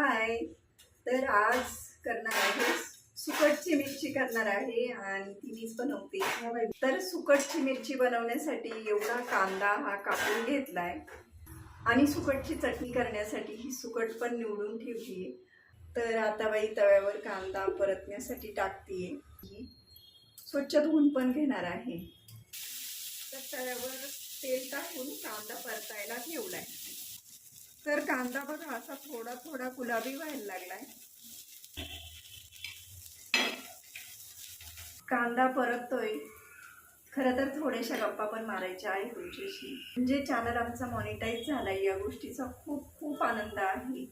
हाय. तर आज करणार आहे सुकटची मिरची करणार आहे आणि ती मीच बनवते. तर सुकटची मिरची बनवण्यासाठी एवढा कांदा हा कापून घेतलाय. आणि सुकटची चटणी करण्यासाठी ही सुकट पण निवडून ठेवली तर आता बाई तव्यावर कांदा परतण्यासाठी टाकतीये. स्वच्छ धुवून पण घेणार आहे. तर तव्यावर तेल टाकून कांदा परतायला ठेवलाय. तर कांदा बघा असा थोडा थोडा गुलाबी व्हायला लागलाय. कांदा परततोय. खरं तर थोड्याशा गप्पा पण मारायच्या आहे तुमच्याशी. म्हणजे चॅनल आमचा मॉनिटाईज झालाय या गोष्टीचा खूप खूप आनंद आहे.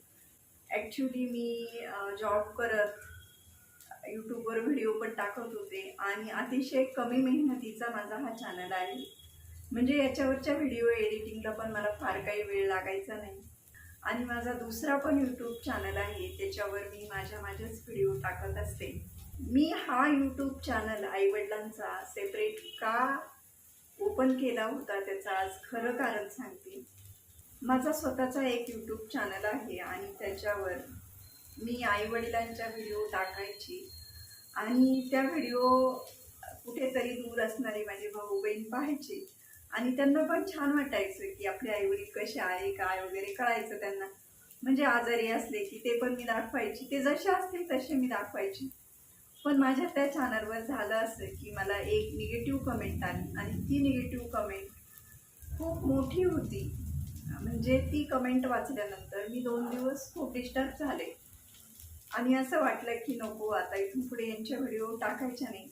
ॲक्च्युली मी जॉब करत यूट्यूबवर व्हिडिओ पण टाकत होते आणि अतिशय कमी मेहनतीचा माझा हा चॅनल आहे. म्हणजे याच्यावरच्या व्हिडिओ एडिटिंगला पण मला फार काही वेळ लागायचा नाही. आणि माझा दुसरा पण यूट्यूब चॅनल आहे त्याच्यावर मी माझ्या माझ्याच व्हिडिओ टाकत असते. मी हा यूट्यूब चॅनल आईवडिलांचा सेपरेट का ओपन केला होता त्याचं आज खरं कारण सांगते. माझा स्वतःचा एक यूट्यूब चॅनल आहे आणि त्याच्यावर मी आईवडिलांच्या व्हिडिओ टाकायची. आणि त्या व्हिडिओ कुठेतरी दूर असणारे माझे भाऊ बहीण पाहायचे. आणि त्यांना पण छान वाटायचं की आपले आईवडील कसे आहे काय वगैरे कळायचं त्यांना. म्हणजे आजारी असले की ते पण मी दाखवायची ते जसे असतील तसे मी दाखवायची. पण माझ्या त्या चॅनलवर झालं असं की मला एक निगेटिव्ह कमेंट आली आणि ती निगेटिव्ह कमेंट खूप मोठी होती. म्हणजे ती कमेंट वाचल्यानंतर मी दोन दिवस खूप डिस्टर्ब झाले. आणि असं वाटलं की नको आता इथून पुढे यांच्या व्हिडिओ टाकायच्या नाही.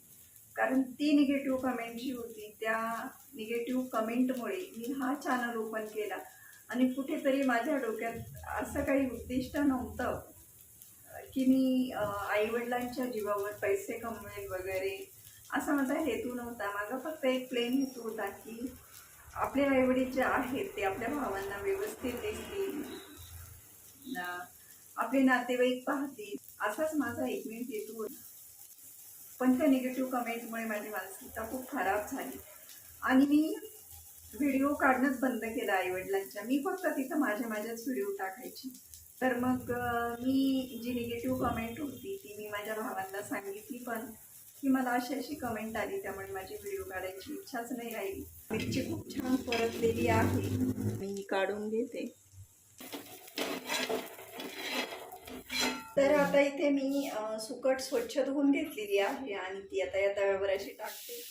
कारण ती निगेटिव्ह कमेंट जी होती त्या निगेटिव्ह कमेंटमुळे मी हा चॅनल ओपन केला. आणि कुठेतरी माझ्या डोक्यात असं काही उद्दिष्ट नव्हतं की मी आईवडिलांच्या जीवावर पैसे कमवेल वगैरे असा माझा हेतू नव्हता. माझा फक्त एक प्लेन हेतू होता की आपले आईवडील जे आहेत ते आपल्या भावांना व्यवस्थित दिसतील आपले नातेवाईक पाहतील असाच माझा एकमेव हेतू होता. पण त्या निगेटिव्ह कमेंटमुळे माझी मानसिकता खूप खराब झाली. आणि मी व्हिडिओ काढणंच बंद केलं आईवडिलांच्या. मी फक्त तिथं माझ्या माझ्याच व्हिडिओ टाकायची. तर मग मी जी निगेटिव्ह कमेंट होती ती मी माझ्या भावांना सांगितली पण की मला अशी अशी कमेंट आली त्यामुळे माझी व्हिडिओ काढायची इच्छाच नाही राहिली. मिरची खूप छान परतलेली आहे. मी काढून घेते. तर आता इथे मी सुकट स्वच्छ धुवून घेतलेली आहे आणि ती आता या तव्यावर अशी टाकते.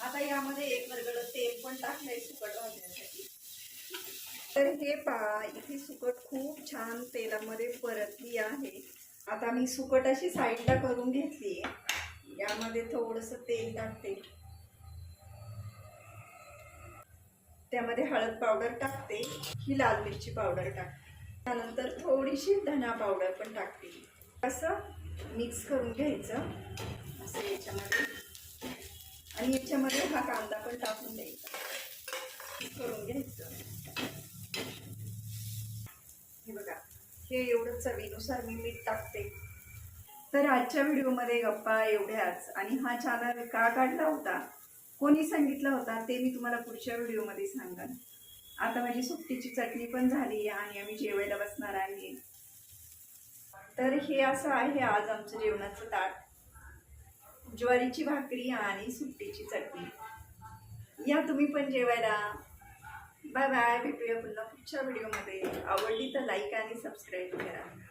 आता यामध्ये एक वर्गड तेल पण टाकलंय सुकट भाजण्यासाठी. तर हे पहा इथे सुकट खूप छान तेलामध्ये परतली आहे. आता मी सुकट अशी साईडला करून घेतली यामध्ये थोडंसं तेल टाकते. त्यामध्ये हळद पावडर टाकते. ही लाल मिरची पावडर टाकते. त्यानंतर थोडीशी धना पावडर पण टाकते. असं मिक्स करून घ्यायचं असं याच्यामध्ये. आणि याच्यामध्ये हा कांदा पण टाकून द्यायचा. करून घ्यायचं. हे बघा हे एवढं चवीनुसार मी मीठ टाकते. तर आजच्या व्हिडिओमध्ये गप्पा एवढ्याच. आणि हा चॅनल का काढला होता? कोणी सांगितलं होता? ते मी तुम्हाला पुढच्या व्हिडिओमध्ये सांगाल आता माझी सुट्टीची चटणी पण झाली आणि आम्ही जेवायला बसणार आहे. तर हे असं आहे आज आमचं जेवणाचं ताट. ज्वारीची भाकरी आणि सुट्टीची चटणी. या तुम्ही पण जेवायला. बाय बाय भेटूया पुन्हा पुढच्या व्हिडिओमध्ये आवडली तर लाईक आणि सबस्क्राईब करा.